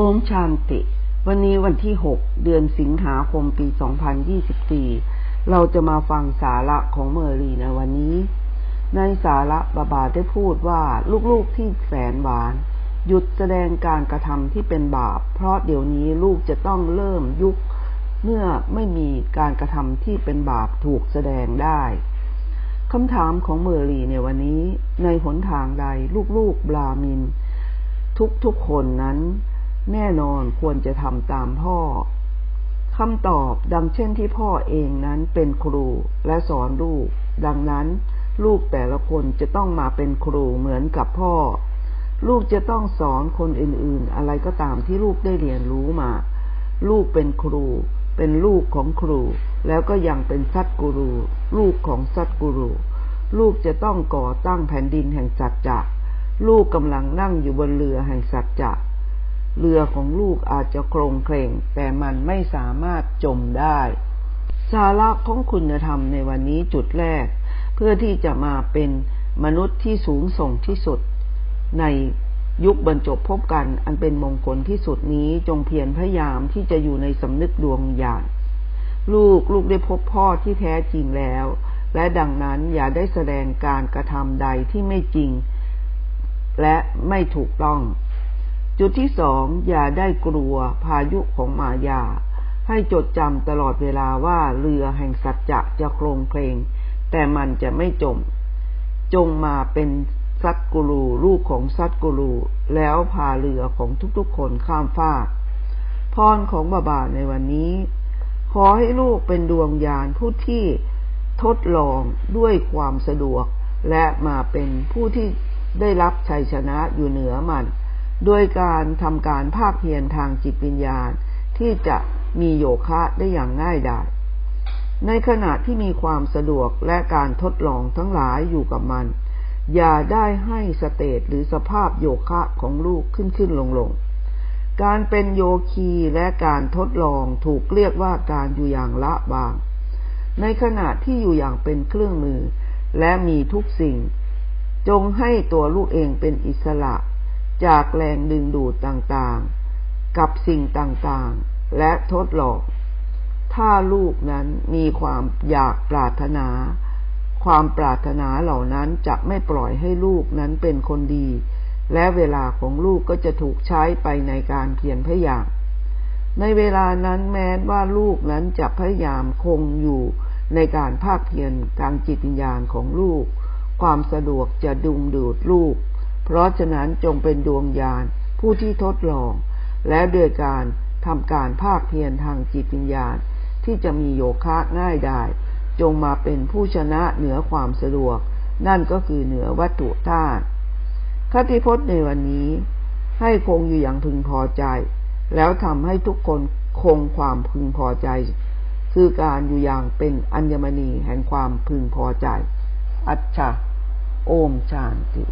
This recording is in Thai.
โอมชานติ วันนี้วันที่ 6 เดือนสิงหาคมปี 2024 เราจะมาฟังสาระของเมอรีในวันนี้ ในสาระบาบาได้พูดว่าลูกๆที่แสนหวาน หยุดแสดงการกระทำที่เป็นบาป เพราะเดี๋ยวนี้ลูกจะต้องเริ่มยุค เมื่อไม่มีการกระทำที่เป็นบาปถูกแสดงได้คำถามของเมอรีในวันนี้ ในหนทางใดลูกๆบรามิน ทุกๆคนนั้น แน่นอนควรจะทำตามพ่อคำตอบดังเช่นที่พ่อเองนั้นเป็นครูและสอนลูก ดังนั้น ลูกแต่ละคนจะต้องมาเป็นครูเหมือนกับพ่อ ลูกจะต้องสอนคนอื่นๆ อะไรก็ตามที่ลูกได้เรียนรู้มา ลูกเป็นครู เป็นลูกของครู แล้วก็ยังเป็นสัตกูรูลูกของสัตกูรูลูกจะต้องก่อตั้งแผ่นดินแห่งสัจจะลูกกำลังนั่งอยู่บนเรือแห่งสัจจะ เรือของลูกอาจจะโครงเคร่งแต่มันไม่สามารถจมได้ สาระของคุณธรรมในวันนี้จุดแรก เพื่อที่จะมาเป็นมนุษย์ที่สูงส่งที่สุด ในยุคบรรจบพบกันอันเป็นมงคลที่สุดนี้จงเพียรพยายามที่จะอยู่ในสำนึกดวงญาณลูกลูกได้พบพ่อที่แท้จริงแล้ว และดังนั้นอย่าได้แสดงการกระทำใดที่ไม่จริง และไม่ถูกต้อง จุดที่สองอย่าได้กลัวพายุของมายา ให้จดจำตลอดเวลาว่าเรือแห่งสัจจะจะโครงเพลง แต่มันจะไม่จม จงมาเป็นซัตกูรูลูกของซัตกูรูแล้วพาเรือของทุกๆคนข้ามฟากพรของบาบาในวันนี้ ขอให้ลูกเป็นดวงยานผู้ที่ทดลองด้วยความสะดวก และมาเป็นผู้ที่ได้รับชัยชนะอยู่เหนือมัน โดยการทำการภาคเพียรทางจิตวิญญาณ ที่จะมีโยคะได้อย่างง่ายดายในขณะที่มีความสะดวกและการทดลองทั้งหลายอยู่กับมัน อย่าได้ให้สเตตหรือสภาพโยคะของลูกขึ้นขึ้นลงลงการเป็นโยคีและการทดลองถูกเรียกว่าการอยู่อย่างละบาง ในขณะที่อยู่อย่างเป็นเครื่องมือ และมีทุกสิ่ง จงให้ตัวลูกเองเป็นอิสระ จากแรงดึงดูดต่างๆ กับสิ่งต่างๆ และทดลอง ถ้าลูกนั้นมีความอยากปรารถนา ความปรารถนาเหล่านั้นจะไม่ปล่อยให้ลูกนั้นเป็นคนดี และเวลาของลูกก็จะถูกใช้ไปในการเพียรพยายาม ในเวลานั้นแม้ว่าลูกนั้นจะพยายามคงอยู่ในการภาคเพียรทางจิตวิญญาณของลูก ความสะดวกจะดุงดูดลูก เพราะฉะนั้นจงเป็นดวงญาณผู้ที่ทดลอง และโดยการทำการภาคเพียรทางจิตวิญญาณ ที่จะมีโยคะง่ายได้ จงมาเป็นผู้ชนะเหนือความสะดวก นั่นก็คือเหนือวัตถุธาตุคติพจน์ในวันนี้ ให้คงอยู่อย่างพึงพอใจ แล้วทำให้ทุกคนคงความพึงพอใจ คือการอยู่อย่างเป็นอัญมณีแห่งความพึงพอใจ อัจฉาโอมชานติ